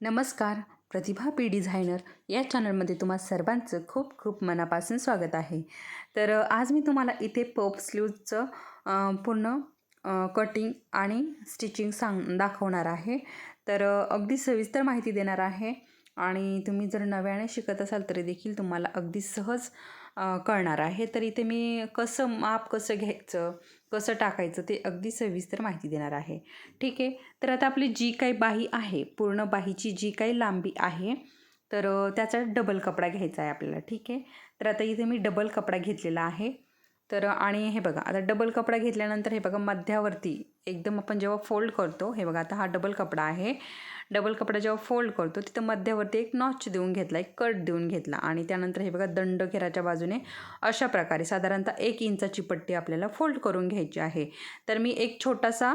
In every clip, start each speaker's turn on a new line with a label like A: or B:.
A: नमस्कार. प्रतिभा P designer या चॅनलमध्ये तुम्हा सर्वांचं खूप खूप मनापासून स्वागत आहे. तर आज मी तुम्हाला इथे पप स्लीवचं पूर्ण कटिंग आणि स्टिचिंग सांग दाखवणार आहे. तर अगदी सविस्तर माहिती देणार आहे आणि तुम्ही जर नव्याने शिकत असाल तरी देखील तुम्हाला अगदी सहज कळणार आहे. तर इथे मी कसं माप कसं घ्यायचं कसं टाकायचं ते अगदी सविस्तर माहिती देणार आहे. ठीक आहे? तर आता आपली जी काही बाही आहे पूर्ण बाहीची जी काही लांबी आहे तर त्याचा डबल कपडा घ्यायचा आहे आपल्याला. ठीक आहे? तर आता इथे मी डबल कपडा घेतलेला आहे. तर आणि हे बघा आता डबल कपडा घेतल्यानंतर हे बघा मध्यावरती एकदम आपण जेव्हा फोल्ड करतो हे बघा आता हा डबल कपडा आहे. डबल कपडा जेव्हा फोल्ड करतो तिथं मध्यावरती एक नॉच देऊन घेतला एक कट देऊन घेतला आणि त्यानंतर हे बघा दंड घेराच्या बाजूने अशा प्रकारे साधारणतः एक इंचाची पट्टी आपल्याला फोल्ड करून घ्यायची आहे. तर मी एक छोटासा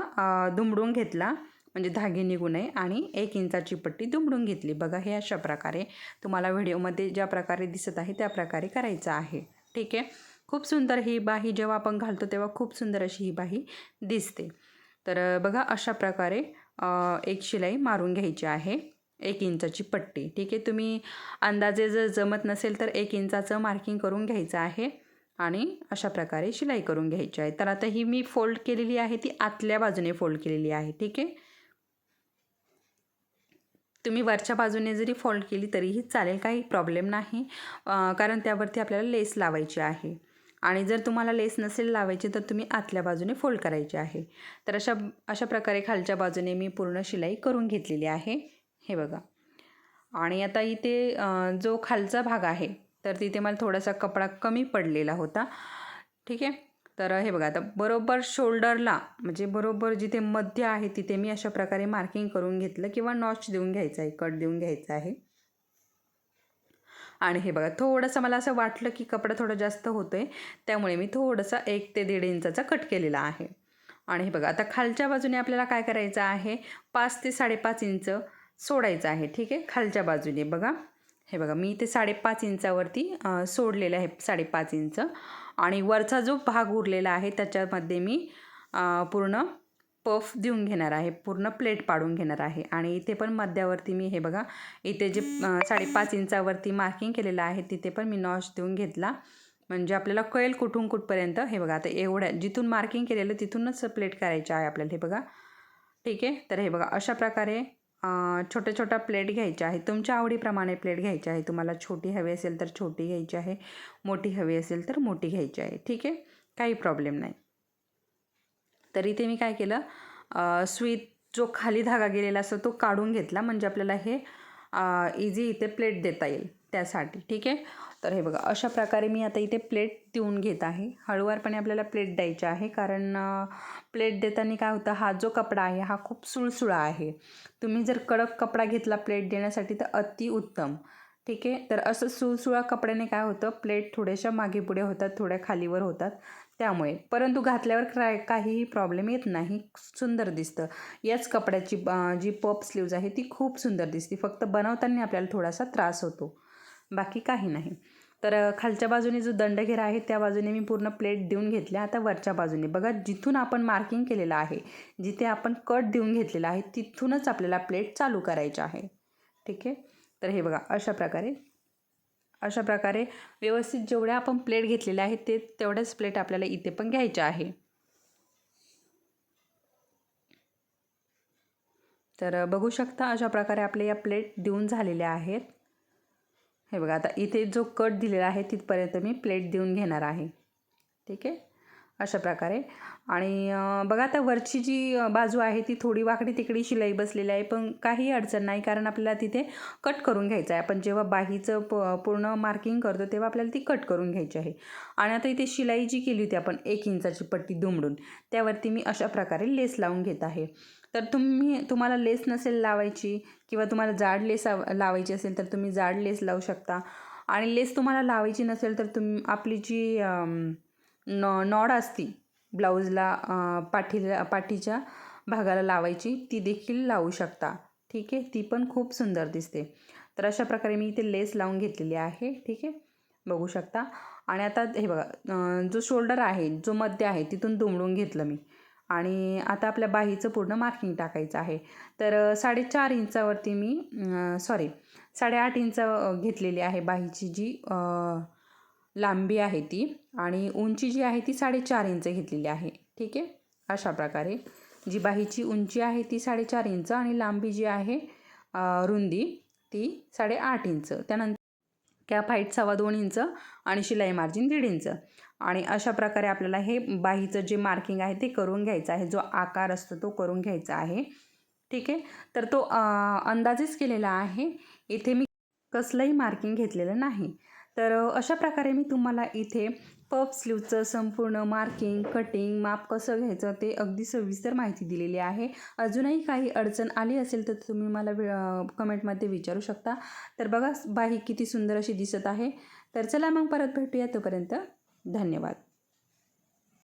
A: दुमडून घेतला म्हणजे धागे निघू नये आणि एक इंचाची पट्टी दुमडून घेतली. बघा हे अशा प्रकारे तुम्हाला व्हिडिओमध्ये ज्या प्रकारे दिसत आहे त्या प्रकारे करायचं आहे. ठीक आहे? खूप सुंदर ही बाही जेव्हा आपण घालतो तेव्हा खूप सुंदर अशी ही बाही दिसते. तर बघा अशा प्रकारे एक शिलाई मारून घ्यायची आहे एक इंचाची पट्टी. ठीक आहे तुम्ही अंदाजे जर जमत नसेल तर एक इंचाचं मार्किंग करून घ्यायचं आहे आणि अशा प्रकारे शिलाई करून घ्यायची आहे. तर आता ही मी फोल्ड केलेली आहे ती आतल्या बाजूने फोल्ड केलेली आहे. ठीक आहे? तुम्ही वरच्या बाजूने जरी फोल्ड केली तरीही चालेल काही प्रॉब्लेम नाही. कारण त्यावरती आपल्याला लेस लावायची आहे. आणि जर तुम्हाला लेस नसेल लावायची तर तुम्ही आतल्या बाजूने फोल्ड करायची आहे. तर अशा अशा प्रकारे खालच्या बाजूने मी पूर्ण शिलाई करून घेतलेली आहे. हे बघा. आणि आता इथे जो खालचा भाग आहे तर तिथे मला थोडासा कपडा कमी पडलेला होता. ठीक आहे? तर हे बघा आता बरोबर शोल्डरला म्हणजे बरोबर जिथे मध्य आहे तिथे मी अशा प्रकारे मार्किंग करून घेतलं किंवा नॉच देऊन घ्यायचं आहे कट देऊन घ्यायचा आहे. आणि हे बघा थोडंसं मला असं वाटलं की कपडा थोडं जास्त होतो आहे त्यामुळे मी थोडंसं एक ते दीड इंचाचा कट केलेला आहे. आणि हे बघा आता खालच्या बाजूने आपल्याला काय करायचं आहे? पाच ते साडेपाच इंच सोडायचं आहे ठीक आहे? खालच्या बाजूने बघा. हे बघा मी ते साडेपाच इंचावरती सोडलेलं आहे साडेपाच इंच. आणि वरचा जो भाग उरलेला आहे त्याच्यामध्ये मी पूर्ण पफ देऊन घेणार आहे पूर्ण प्लेट पाडून घेणार आहे. आणि इथे पण मध्यावरती मी हे बघा इथे जे साडेपाच इंचावरती मार्किंग केलेलं आहे तिथे पण मी नॉश देऊन घेतला. म्हणजे आपल्याला कळेल कुठून कुठपर्यंत. हे बघा आता एवढ्या जिथून मार्किंग केलेलं तिथूनच प्लेट करायची आहे आपल्याला हे बघा. ठीक आहे? तर हे बघा अशा प्रकारे छोट्या छोट्या प्लेट घ्यायच्या आहे तुमच्या आवडीप्रमाणे प्लेट घ्यायची आहे. तुम्हाला छोटी हवी असेल तर छोटी घ्यायची आहे. मोठी हवी असेल तर मोठी घ्यायची आहे. ठीक आहे? काही प्रॉब्लेम नाही. तर इथे मी काय केलं स्वीत जो खाली धागा गेलेला असतो तो काढून घेतला. म्हणजे आपल्याला हे इझी इथे प्लेट देता येईल त्यासाठी. ठीक आहे? तर हे बघा अशा प्रकारे मी आता इथे प्लेट देऊन घेत आहे. हळूवारपणे आपल्याला प्लेट द्यायची आहे. कारण प्लेट देताना काय होतं हा जो कपडा आहे हा खूप सुळसुळा आहे. तुम्ही जर कडक कपडा घेतला प्लेट देण्यासाठी तर अतिउत्तम ठीक आहे? तर असं सुळसुळा कपड्याने काय होतं प्लेट थोड्याशा मागे पुढे होतात थोड्या खालीवर होतात. त्यामुळे. परंतु घातल्यावर काय काहीही प्रॉब्लेम येत नाही. सुंदर दिसतं. याच कपड्याची जी पप स्लीव्ज आहे ती खूप सुंदर दिसते. फक्त बनवताना आपल्याला थोडासा त्रास होतो. बाकी काही नाही. तर खालच्या बाजूने जो दंडघेरा आहे त्या बाजूने मी पूर्ण प्लेट देऊन घेतल्या. आता वरच्या बाजूने. बघा जिथून आपण मार्किंग केलेलं आहे जिथे आपण कट देऊन घेतलेला आहे तिथूनच आपल्याला प्लेट चालू करायची आहे. ठीक आहे? तर हे बघा अशा प्रकारे अशा प्रकारे व्यवस्थित जेवढ्या आपण प्लेट घेतलेल्या आहेत ते तेवढ्याच प्लेट आपल्याला इथे पण घ्यायच्या आहे. तर बघू शकता अशा प्रकारे आपल्या या प्लेट देऊन झालेल्या आहेत. हे बघा आता इथे जो कट दिलेला आहे तिथपर्यंत मी प्लेट देऊन घेणार आहे. ठीक आहे? अशा प्रकारे. आणि बघा आता वरची जी बाजू आहे ती थोडी वाकडी तिकडी शिलाई बसलेली आहे पण काही अडचण नाही कारण आपल्याला तिथे कट करून घ्यायचं आहे. आपण जेव्हा बाहीचं प पूर्ण मार्किंग करतो तेव्हा आपल्याला ती कट करून घ्यायची आहे. आणि आता इथे शिलाई जी केली होती आपण एक इंचाची पट्टी दुमडून त्यावरती मी अशा प्रकारे लेस लावून घेत आहे. तर तुम्ही तुम्हाला लेस नसेल लावायची किंवा तुम्हाला जाड लेस लावायची असेल तर तुम्ही जाड लेस लावू शकता. आणि लेस तुम्हाला लावायची नसेल तर तुम आपली जी नॉ नॉड असती. ब्लाऊजला पाठीला पाठीच्या भागाला लावायची ती देखील लावू शकता. ठीक आहे? ती पण खूप सुंदर दिसते. तर अशा प्रकारे मी इथे लेस लावून घेतलेली आहे. ठीक आहे? बघू शकता. आणि आता हे बघा जो शोल्डर आहे जो मध्य आहे तिथून दुमडून घेतलं मी. आणि आता आपल्या बाहीचं पूर्ण मार्किंग टाकायचं आहे. तर साडेचार इंचावरती मी सॉरी साडेआठ इंच घेतलेली आहे बाहीची जी लांबी आहे ती आणि उंची जी आहे ती साडेचार इंच घेतलेली आहे. ठीक आहे? अशा प्रकारे जी बाहीची उंची आहे ती साडेचार इंच आणि लांबी जी आहे रुंदी ती साडेआठ इंच. त्यानंतर कॅप हाईट सव्वा दोन इंच आणि शिलाई मार्जिन दीड इंच. आणि अशा प्रकारे आपल्याला हे बाहीचं जे मार्किंग आहे ते करून घ्यायचं आहे. जो आकार असतो तो करून घ्यायचा आहे. ठीक आहे? तर तो अंदाजेच केलेला आहे. इथे मी कसलंही मार्किंग घेतलेलं नाही. तर अशा प्रकारे मी तुम्हाला इथे पफ स्लीवचं संपूर्ण मार्किंग कटिंग माप कसं घ्यायचं ते अगदी सविस्तर माहिती दिलेली आहे. अजूनही काही अडचण आली असेल तर तुम्ही मला वे कमेंटमध्ये विचारू शकता. तर बघा बाही किती सुंदर अशी दिसत आहे. तर चला मग परत भेटूया तोपर्यंत. धन्यवाद.